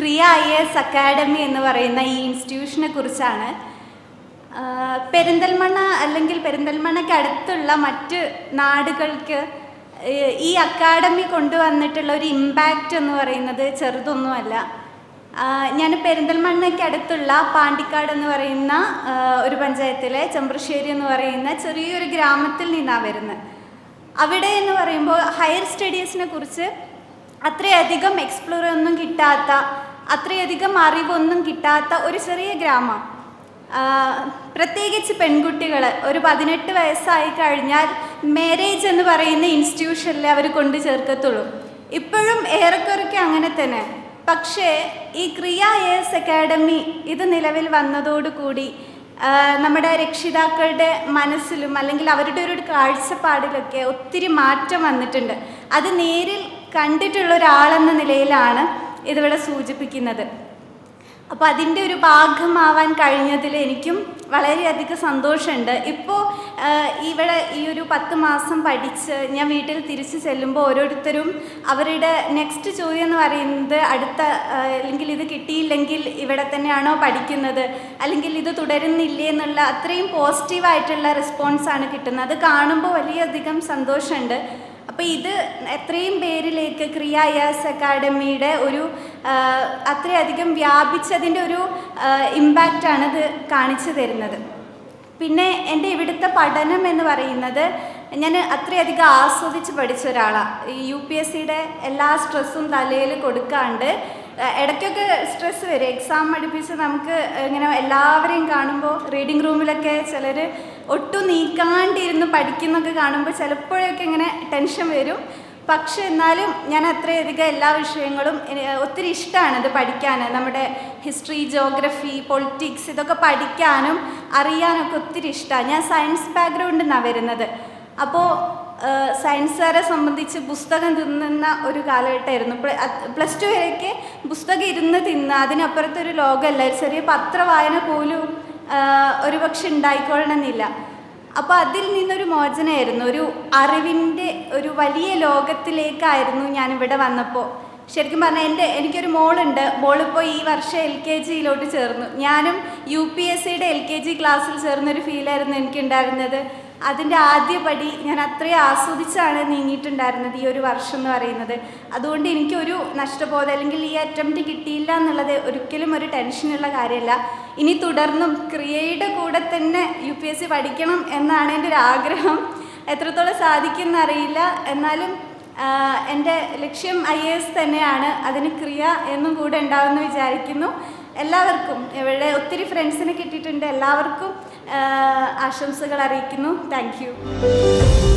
ക്രിയ I S academy എന്ന് പറയുന്ന ഈ ഇൻസ്റ്റിറ്റ്യൂഷനെ കുറിച്ചാണ്. പെരിന്തൽമണ്ണ അല്ലെങ്കിൽ പെരിന്തൽമണ്ണയ്ക്ക് അടുത്തുള്ള മറ്റ് നാടുകൾക്ക് ഈ അക്കാഡമി കൊണ്ടുവന്നിട്ടുള്ള ഒരു ഇമ്പാക്റ്റ് എന്ന് പറയുന്നത് ചെറുതൊന്നുമല്ല. ഞാൻ പെരിന്തൽമണ്ണയ്ക്ക് അടുത്തുള്ള പാണ്ടിക്കാട് എന്ന് പറയുന്ന ഒരു പഞ്ചായത്തിലെ ചെമ്പ്രശ്ശേരി എന്ന് പറയുന്ന ചെറിയൊരു ഗ്രാമത്തിൽ നിന്നാണ് വരുന്നത്. അവിടെ എന്ന് പറയുമ്പോൾ ഹയർ സ്റ്റഡീസിനെ കുറിച്ച് അത്രയധികം എക്സ്പ്ലോർ ഒന്നും കിട്ടാത്ത അത്രയധികം അറിവൊന്നും കിട്ടാത്ത ഒരു ചെറിയ ഗ്രാമം. പ്രത്യേകിച്ച് പെൺകുട്ടികൾ ഒരു പതിനെട്ട് വയസ്സായി കഴിഞ്ഞാൽ മാരേജ് എന്ന് പറയുന്ന ഇൻസ്റ്റിറ്റ്യൂഷനിൽ അവർ കൊണ്ടു ചേർക്കത്തുള്ളൂ. ഇപ്പോഴും ഏറെക്കുറയ്ക്ക് അങ്ങനെ തന്നെ. പക്ഷേ ഈ ക്രിയ എസ് അക്കാഡമി ഇത് നിലവിൽ വന്നതോടുകൂടി നമ്മുടെ രക്ഷിതാക്കളുടെ മനസ്സിലും അല്ലെങ്കിൽ അവരുടെ ഒരു കാഴ്ചപ്പാടിലൊക്കെ ഒത്തിരി മാറ്റം വന്നിട്ടുണ്ട്. അത് നേരിൽ കണ്ടിട്ടുള്ള ഒരാളെന്ന നിലയിലാണ് ഇതിവിടെ സൂചിപ്പിക്കുന്നത്. അപ്പോൾ അതിന്റെ ഒരു ഭാഗമാവാൻ കഴിഞ്ഞതിൽ എനിക്കും വളരെയധികം സന്തോഷമുണ്ട്. ഇപ്പോൾ ഇവിടെ ഈ ഒരു പത്ത് മാസം പഠിച്ച് ഞാൻ വീട്ടിൽ തിരിച്ചു ചെല്ലുമ്പോൾ ഓരോരുത്തരും അവരുടെ നെക്സ്റ്റ് ചോദ്യം എന്ന് പറയുന്നത് അടുത്ത അല്ലെങ്കിൽ ഇത് കിട്ടിയില്ലെങ്കിൽ ഇവിടെ തന്നെയാണോ പഠിക്കുന്നത്? അല്ലെങ്കിൽ ഇത് തുടരുന്നില്ലേ എന്നുള്ള അത്രയും പോസിറ്റീവായിട്ടുള്ള റെസ്പോൺസാണ് കിട്ടുന്നത്. അത് കാണുമ്പോൾ വലിയധികം സന്തോഷമുണ്ട്. അപ്പോൾ ഇത് എത്രയും പേരിലേക്ക് ക്രിയ യാസ് അക്കാഡമിയുടെ ഒരു അത്രയധികം വ്യാപിച്ചതിന്റെ ഒരു ഇമ്പാക്റ്റാണ് ഇത് കാണിച്ചു തരുന്നത്. പിന്നെ എന്റെ ഇവിടുത്തെ പഠനം എന്ന് പറയുന്നത് ഞാൻ അത്രയധികം ആസ്വദിച്ച് പഠിച്ച ഒരാളാണ് ഈ യു പി എസ് സിയുടെ എല്ലാ സ്ട്രെസ്സും തലയിൽ കൊടുക്കാണ്ട് ഇടയ്ക്കൊക്കെ സ്ട്രെസ് വരും. എക്സാം അടുപ്പിച്ച് നമുക്ക് ഇങ്ങനെ എല്ലാവരെയും കാണുമ്പോൾ റീഡിംഗ് റൂമിലൊക്കെ ചിലർ ഒട്ടും നീക്കാണ്ടിരുന്ന് പഠിക്കുന്നൊക്കെ കാണുമ്പോൾ ചിലപ്പോഴൊക്കെ ഇങ്ങനെ ടെൻഷൻ വരും. പക്ഷെ എന്നാലും ഞാൻ അത്രയധികം എല്ലാ വിഷയങ്ങളും ഒത്തിരി ഇഷ്ടമാണ് ഇത് പഠിക്കാൻ നമ്മുടെ ഹിസ്റ്ററി ജോഗ്രഫി പൊളിറ്റിക്സ് ഇതൊക്കെ പഠിക്കാനും അറിയാനൊക്കെ ഒത്തിരി ഇഷ്ടമാണ് ഞാൻ സയൻസ് ബാക്ക്ഗ്രൗണ്ടിൽ നിന്നാണ് വരുന്നത്. അപ്പോൾ സയൻസുകാരെ സംബന്ധിച്ച് പുസ്തകം തിന്നുന്ന ഒരു കാലഘട്ടമായിരുന്നു. പ്ലസ് ടു വരെയൊക്കെ പുസ്തകം ഇരുന്ന് തിന്ന് അതിനപ്പുറത്തൊരു ലോകമല്ല ഒരു ചെറിയ പത്രവായന പോലും ഒരുപക്ഷെ ഉണ്ടായിക്കൊള്ളണമെന്നില്ല. അപ്പോൾ അതിൽ നിന്നൊരു മോചനമായിരുന്നു ഒരു അറിവിന്റെ ഒരു വലിയ ലോകത്തിലേക്കായിരുന്നു ഞാൻ ഇവിടെ വന്നപ്പോൾ. ശരിക്കും പറഞ്ഞാൽ എന്റെ എനിക്കൊരു മോളുണ്ട് മോളിപ്പോൾ ഈ വർഷം എൽ കെ ജിയിലോട്ട് ചേർന്നു. ഞാനും യു പി എസ് സിയുടെ എൽ കെ ജി ക്ലാസ്സിൽ ചേർന്നൊരു ഫീലായിരുന്നു എനിക്കുണ്ടായിരുന്നത്. അതിന്റെ ആദ്യ പടി ഞാൻ അത്രയും ആസ്വദിച്ചാണ് നീങ്ങിയിട്ടുണ്ടായിരുന്നത് ഈ ഒരു വർഷം എന്ന് പറയുന്നത്. അതുകൊണ്ട് എനിക്കൊരു നഷ്ടബോധം അല്ലെങ്കിൽ ഈ അറ്റംപ്റ്റ് കിട്ടിയില്ല എന്നുള്ളത് ഒരിക്കലും ഒരു ടെൻഷനുള്ള കാര്യമല്ല. ഇനി തുടർന്നും ക്രിയയുടെ കൂടെ തന്നെ യു പി എസ് സി പഠിക്കണം എന്നാണ് എന്റെ ഒരു ആഗ്രഹം. എത്രത്തോളം സാധിക്കും അറിയില്ല. എന്നാലും എന്റെ ലക്ഷ്യം ഐ എ എസ് തന്നെയാണ്. അതിന് ക്രിയ എന്നും കൂടെ ഉണ്ടാവുമെന്ന് വിചാരിക്കുന്നു. എല്ലാവർക്കും ഇവിടെ ഒത്തിരി ഫ്രണ്ട്സിനെ കിട്ടിയിട്ടുണ്ട്. എല്ലാവർക്കും ആശംസകൾ അറിയിക്കുന്നു. താങ്ക്